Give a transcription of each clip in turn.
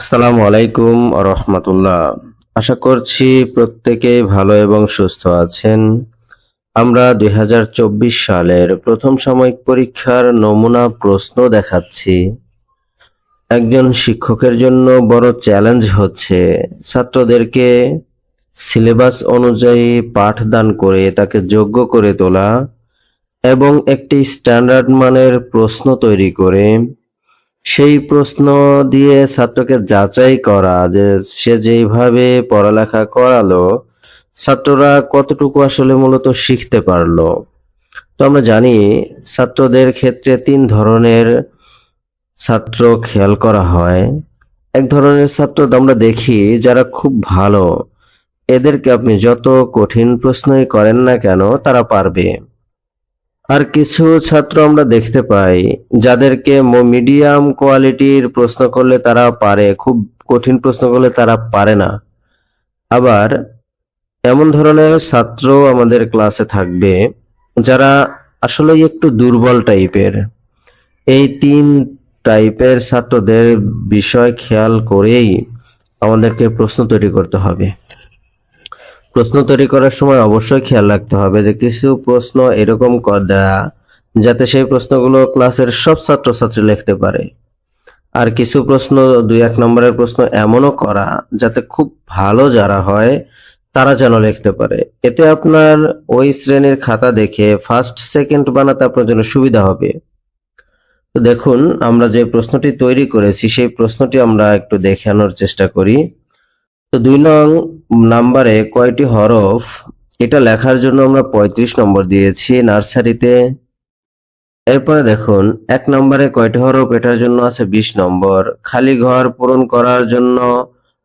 আসসালামু আলাইকুম রহমতুল্লাহ আশা করছি প্রত্যেকে ভালো এবং সুস্থ আছেন। আমরা দুই হাজার চব্বিশ সালের প্রথম সাময়িক পরীক্ষার নমুনা প্রশ্ন দেখাচ্ছি। একজন শিক্ষকের জন্য বড় চ্যালেঞ্জ হচ্ছে, ছাত্রদেরকে সিলেবাস অনুযায়ী পাঠদান করে তাকে যোগ্য করে তোলা এবং একটি স্ট্যান্ডার্ড মানের প্রশ্ন তৈরি করে সেই প্রশ্ন দিয়ে ছাত্রকে যাচাই করা যে সে যেইভাবে পড়ালেখা করালো, ছাত্ররা কতটুকু আসলে মূলত শিখতে পারল? তো আমরা জানি ছাত্রদের ক্ষেত্রে তিন ধরনের ছাত্র খেয়াল করা হয়। এক ধরনের ছাত্র আমরা দেখি যারা খুব ভালো। এদেরকে আপনি যত কঠিন প্রশ্নই করেন না কেন, তারা পারবে। আর কিছু ছাত্র আমরা দেখতে পাই, যাদেরকে মিডিয়াম কোয়ালিটির প্রশ্ন করলে তারা পারে, খুব কঠিন প্রশ্ন করলে তারা পারে না। আবার এমন ধরনের ছাত্র আমাদের ক্লাসে থাকবে, যারা আসলে একটু দুর্বল টাইপের এই তিন টাইপের ছাত্রদের বিষয় খেয়াল করেই আমাদেরকে প্রশ্ন তৈরি করতে হবে। প্রশ্ন তৈরি করার সময় অবশ্যই খেয়াল রাখতে হবে যে কিছু প্রশ্ন এরকম দেয়া যাতে সেই প্রশ্নগুলো ক্লাসের সব ছাত্রছাত্রী লিখতে পারে। আর কিছু প্রশ্ন, দুই এক নম্বরের প্রশ্ন এমনও করা যাতে খুব ভালো যারা হয় তারা যেন লিখতে পারে। এতে আপনার ওই শ্রেণির খাতা দেখে ফার্স্ট সেকেন্ড বানাতে আপনার জন্য সুবিধা হবে। তো দেখুন, আমরা যে প্রশ্নটি তৈরি করেছি, সেই প্রশ্নটি আমরা একটু দেখানোর চেষ্টা করি। তো দুই নং নাম্বারে কয়টি হরফ? এটা লেখার জন্য আমরা পঁয়ত্রিশ নম্বর দিয়েছি নার্সারিতে। এরপরে দেখুন, এক নম্বরে কয়টি হরফ? এটার জন্য আছে বিশ নম্বর। খালি ঘর পূরণ করার জন্য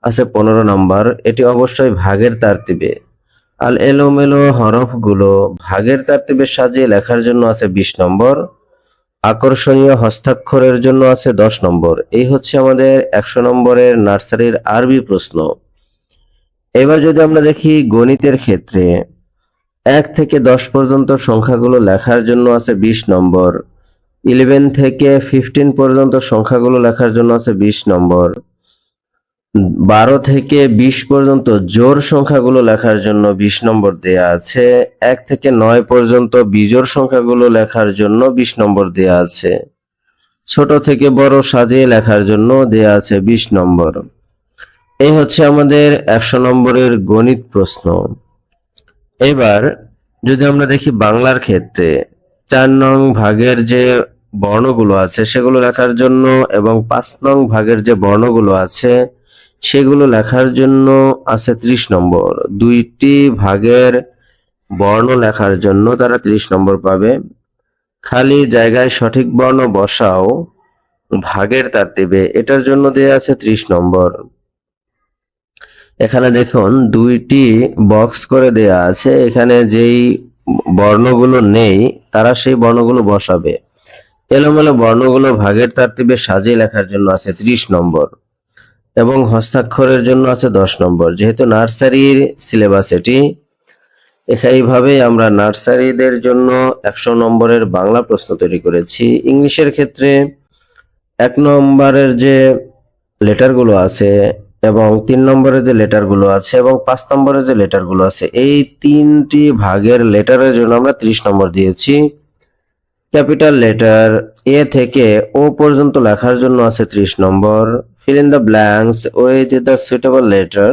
আছে পনেরো নম্বর। এটি অবশ্যই ভাগের তারতিবে। আল এলোমেলো হরফগুলো ভাগের তারতিবে সাজিয়ে লেখার জন্য আছে বিশ নম্বর। আকর্ষণীয় হস্তাক্ষরের জন্য আছে দশ নম্বর। এই হচ্ছে আমাদের একশো নম্বরের নার্সারির আরবি প্রশ্ন। এবার যদি আমরা দেখি গণিতের ক্ষেত্রে, এক থেকে দশ পর্যন্ত সংখ্যাগুলো লেখার জন্য আছে বিশ নম্বর। ইলেভেন থেকে ফিফটিন পর্যন্ত সংখ্যাগুলো লেখার জন্য আছে বিশ নম্বর। বারো থেকে বিশ পর্যন্ত জোর সংখ্যাগুলো লেখার জন্য বিশ নম্বর দেয়া আছে। এক থেকে নয় পর্যন্ত বিজোর সংখ্যাগুলো লেখার জন্য বিশ নম্বর দেয়া আছে। ছোট থেকে বড় সাজিয়ে লেখার জন্য দেয়া আছে বিশ নম্বর। এই হচ্ছে আমাদের একশো নম্বরের গণিত প্রশ্ন। এবার যদি আমরা দেখি বাংলার ক্ষেত্রে চার নং ভাগের যে বর্ণগুলো আছে সেগুলো লেখার জন্য এবং পাঁচ নং ভাগের যে বর্ণগুলো আছে সেগুলো লেখার জন্য আছে ত্রিশ নম্বর। দুইটি ভাগের বর্ণ লেখার জন্য তারা ত্রিশ নম্বর পাবে। খালি জায়গায় সঠিক বর্ণ বসাও, ভাগের তার দেবে, এটার জন্য দেয়া আছে ত্রিশ নম্বর। এখানে দেখুন, দুইটি বক্স করে দেয়া আছে। এখানে যেই বর্ণগুলো নেই, তারা সেই বর্ণগুলো বসাবে। এলোমেলো বর্ণগুলো ভাগের তারতিবে সাজিয়ে লেখার জন্য আছে ত্রিশ নম্বর এবং হস্তাক্ষরের জন্য আছে দশ নম্বর। যেহেতু নার্সারির সিলেবাস এটি এখা- আমরা নার্সারিদের জন্য একশো নম্বরের বাংলা প্রশ্ন তৈরি করেছি। ইংলিশের ক্ষেত্রে এক নম্বরের যে লেটারগুলো আছে এবং তিন নম্বরে যে লেটারগুলো আছে এবং পাঁচ নম্বরের যে লেটারগুলো আছে, এই তিনটি ভাগের লেটারের জন্য আমরা ত্রিশ নম্বর দিয়েছি। ক্যাপিটাল লেটার এ থেকে ও পর্যন্ত লেখার জন্য আছে ত্রিশ নম্বর। Fill in the blanks with the suitable letter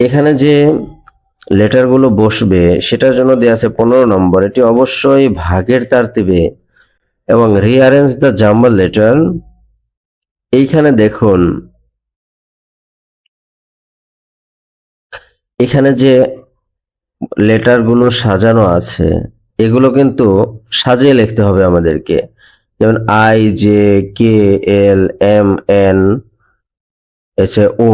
এখানে যে লেটারগুলো বসবে, সেটার জন্য দেওয়া আছে পনেরো নম্বর। এটি অবশ্যই ভাগের তারতিবে এবং রিয়ারেঞ্জ দ্য জাম্বল লেটার এইখানে দেখুন এখানে যে লেটারগুলো সাজানো আছে, এগুলো কিন্তু সাজিয়ে লিখতে হবে আমাদেরকে। যেমন I J K L M N এছে ও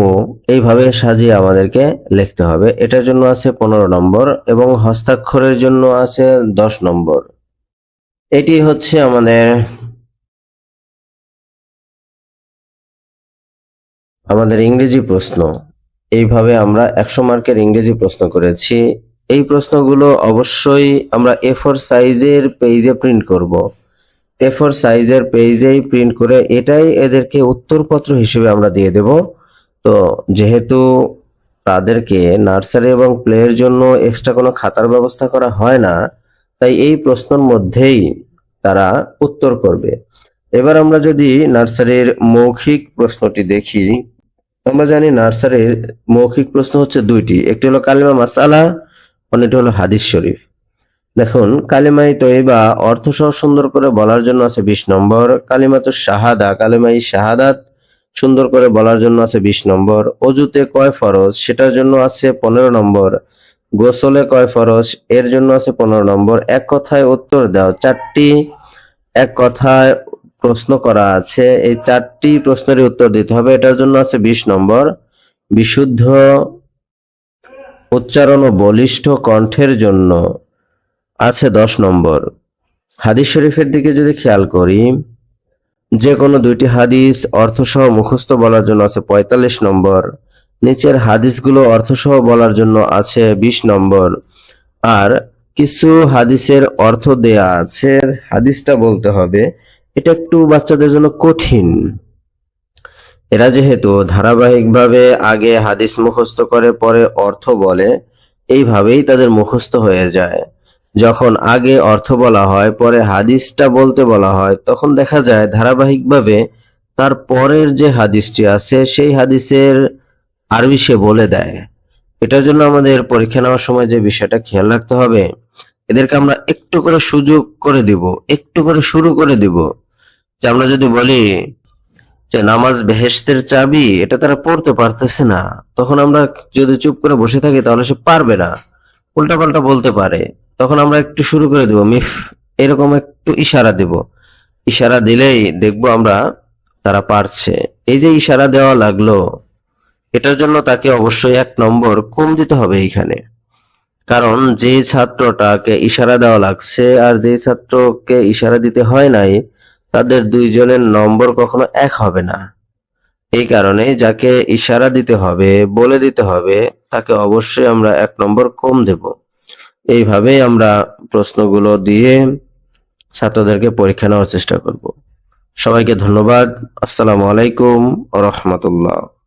এইভাবে সাজিয়ে আমাদেরকে লিখতে হবে। এটার জন্য আছে পনেরো নম্বর এবং হস্তাক্ষরের জন্য আছে দশ নম্বর। এটি হচ্ছে আমাদের আমাদের ইংরেজি প্রশ্ন। এইভাবে আমরা একশো মার্কের ইংরেজি প্রশ্ন করেছি। এই প্রশ্নগুলো অবশ্যই আমরা এ ফোর সাইজের পেজে প্রিন্ট করব। এ ফোর সাইজের পেজেই প্রিন্ট করে এটাই এদেরকে উত্তরপত্র হিসেবে আমরা দিয়ে দেব। তো যেহেতু তাদেরকে নার্সারি এবং প্লের জন্য এক্সট্রা কোনো খাতার ব্যবস্থা করা হয় না, তাই এই প্রশ্নের মধ্যেই তারা উত্তর করবে। এবার আমরা যদি নার্সারির মৌখিক প্রশ্নটি দেখি আমরা জানি নার্সারির মৌখিক প্রশ্ন হচ্ছে দুইটি। একটি হলো কালিমা মাসালা অন্যটি হলো হাদিস শরীফ। দেখুন, কালিমাই তৈবা অর্থ সহ সুন্দর করে বলার জন্য আছে বিশ নম্বর কালিমা তো শাহাদা, কালিমাই শাহাদাত সুন্দর করে বলার জন্য আছে বিশ নম্বর। অজুতে কয় ফরজ? সেটার জন্য আছে পনেরো নম্বর। গোসলে কয় ফরজ? এর জন্য আছে পনেরো নম্বর। এক কথায় উত্তর দাও। চারটি এক কথায় প্রশ্ন করা আছে। এই চারটি প্রশ্নের উত্তর দিতে হবে। এটার জন্য আছে বিশ নম্বর। বিশুদ্ধ উচ্চারণ ও বলিষ্ঠ কণ্ঠের জন্য আছে দশ নম্বর। হাদিস শরীফের দিকে যদি খেয়াল করি যে কোনো দুইটি হাদিস অর্থসহ মুখস্থ বলার জন্য আছে পঁয়তাল্লিশ নম্বর। নিচের হাদিসগুলো অর্থসহ বলার জন্য আছে বিশ নম্বর। আর কিছু হাদিসের অর্থ দেয়া আছে। হাদিসটা বলতে হবে এটা একটু বাচ্চাদের জন্য কঠিন। এরা যেহেতু ধারাবাহিকভাবে আগে হাদিস মুখস্থ করে, পরে অর্থ বলে, এইভাবেই তাদের মুখস্থ হয়ে যায়। যখন আগে অর্থ বলা হয়, পরে হাদিসটা বলতে বলা হয়, তখন দেখা যায় ধারাবাহিকভাবে তার পরের যে হাদিসটি আছে, সেই হাদিসের আরবি সে বলে দেয়। এটার জন্য আমাদের পরীক্ষা নেওয়ার সময় যে বিষয়টা খেয়াল রাখতে হবে, এদেরকে আমরা একটু করে সুযোগ করে দিব, একটু করে শুরু করে দিব। যে আমরা যদি বলি যে নামাজ বেহেশতের চাবি, এটা তারা পড়তে পারতেছে না। তখন আমরা যদি চুপ করে বসে থাকি, তাহলে সে পারবে না। উল্টা পাল্টা বলতে পারে। তখন আমরা একটু শুরু করে দিব, মিফ, এরকম একটু ইশারা দেব। ইশারা দিলেই দেখব আমরা তারা পারছে। এই যে ইশারা দেওয়া লাগল, এটার জন্য তাকে অবশ্যই এক নম্বর কম দিতে হবে এইখানে। কারণ যে ছাত্রটাকে ইশারা দেওয়া লাগছে, আর যে ছাত্রকে ইশারা দিতে হয় নাই তাদের দুইজনের নম্বর কখনো এক হবে না। এই কারণে যাকে ইশারা দিতে হবে, বলে দিতে হবে, তাকে অবশ্যই আমরা এক নম্বর কম দেব। এইভাবেই আমরা প্রশ্নগুলো দিয়ে ছাত্রদেরকে পরীক্ষা নেওয়ার চেষ্টা করব। সবাইকে ধন্যবাদ। আসসালামু আলাইকুম রহমতুল্লাহ।